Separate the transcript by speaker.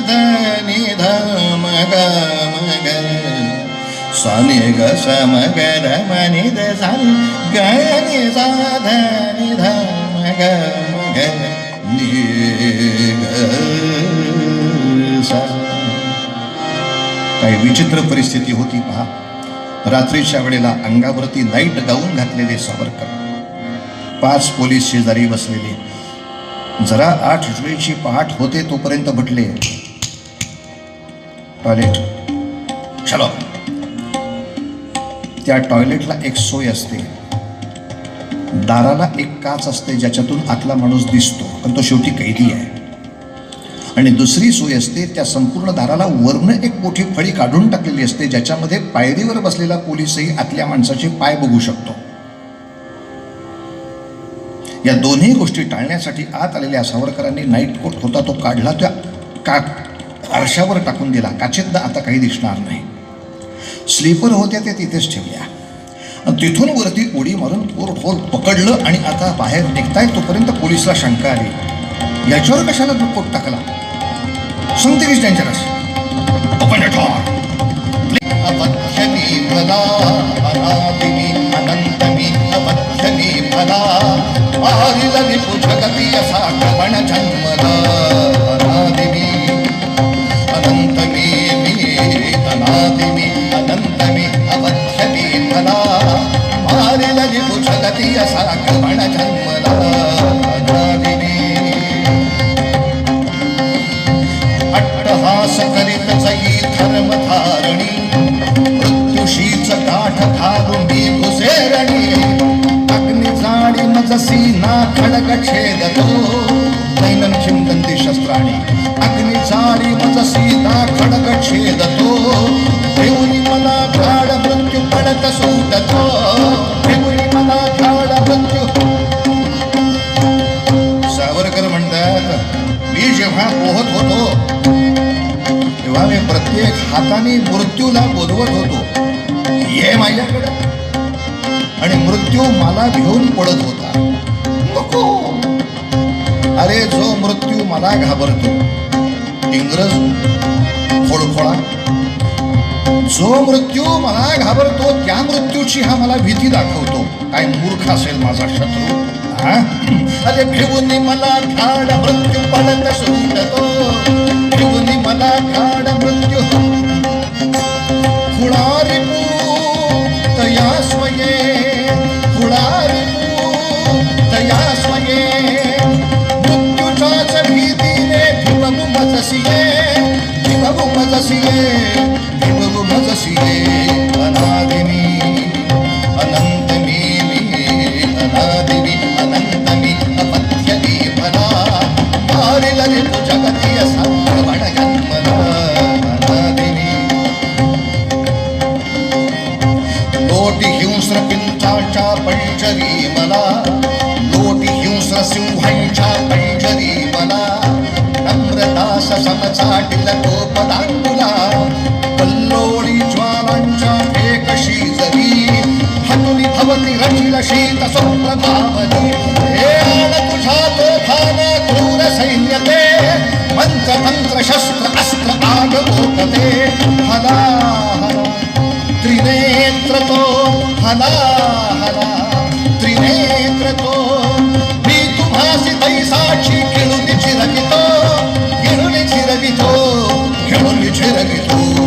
Speaker 1: नी ध म ग सम ग सा नि ग स म ग ध नि ध ग नि सा। ध नि ध ग ग नि ग सा काही विचित्र परिस्थिती होती पहा. रात्रीच्या वेळेला अंगावरती नाईट गाऊन घातलेले सावरकर. पाच पोलीस शेजारी बसलेले. जरा आठ जुलैची पहाट होते तोपर्यंत म्हटले टॉयलेट चलो. त्या टॉयलेटला एक सोय असते. दाराला एक काच असते ज्याच्यातून आतला माणूस दिसतो पण तो शेवटी कैदी आहे. आणि दुसरी सोय असते त्या संपूर्ण दाराला वरनं एक मोठी फळी काढून टाकलेली असते ज्याच्यामध्ये पायरीवर बसलेला पोलीसही आतल्या माणसाचे पाय बघू शकतो. या दोन्ही गोष्टी टाळण्यासाठी आत आलेल्या सावरकरांनी नाईट कोट होता तो काढला त्या का आरशावर टाकून दिला. काचेतनं आता काही दिसणार नाही. स्लीपर होत्या त्या तिथेच ठेवल्या. आणि तिथून वरती उडी मारून पोर होल पकडलं आणि आता बाहेर निघताय तोपर्यंत पोलिसला शंका आली. याच्यावर कशाला तो टाकला? सांगते इज डेंजरस ओपन इट अपथ्यमी भला अनंतमी भला आरिलनि असा छेदतो. नैनं खिंदंती शस्त्राणी. अग्नि मज सीता ना खडक छेदतो. देऊनी मला झाड मृत्यू पडत सुटतो देऊनी मला झाड मृत्यू सावरकर म्हणतात मी जेव्हा पोहत होतो तेव्हा मी प्रत्येक हाताने मृत्यूला बोलवत होतो. ये माझ्याकडे. आणि मृत्यू मला घेऊन पडत होता. नको अरे जो मृत्यू मला घाबरतो. इंग्रज खोळखोळा. जो मृत्यू मला घाबरतो त्या मृत्यूची हा मला भीती दाखवतो. काय मूर्ख असेल माझा शत्रू? अरे भिवून मला ठाड मृत्यू पडत सुटतो. भिवून मला ठाड मृत्यू. फुडारी तया स्वये. फुडारी तया स्वये. भिवू मजसिये भिवू मजसिये भिवू मजसिये अनादिनी अनंतमी मी अनादिनी अनंतमी अपत्यमी भला मारिलनि जगती असा अनादिनी। लोटी हिंस्र पिंचाच्या पंचरी मला लोटी हिंस्र सिंहांच्या सूर्यदास समचाटिल गोपदांगुला कल्लोळी ज्वालांच्या एकशी जरी हनुनी भवती रचिल शीत सुप्रभावनी हे आण तुझा तो भान क्रूर सैन्यते मंत्रतंत्र शस्त्र अस्त्र आग हला हला त्रिनेत्र तो हला. Ele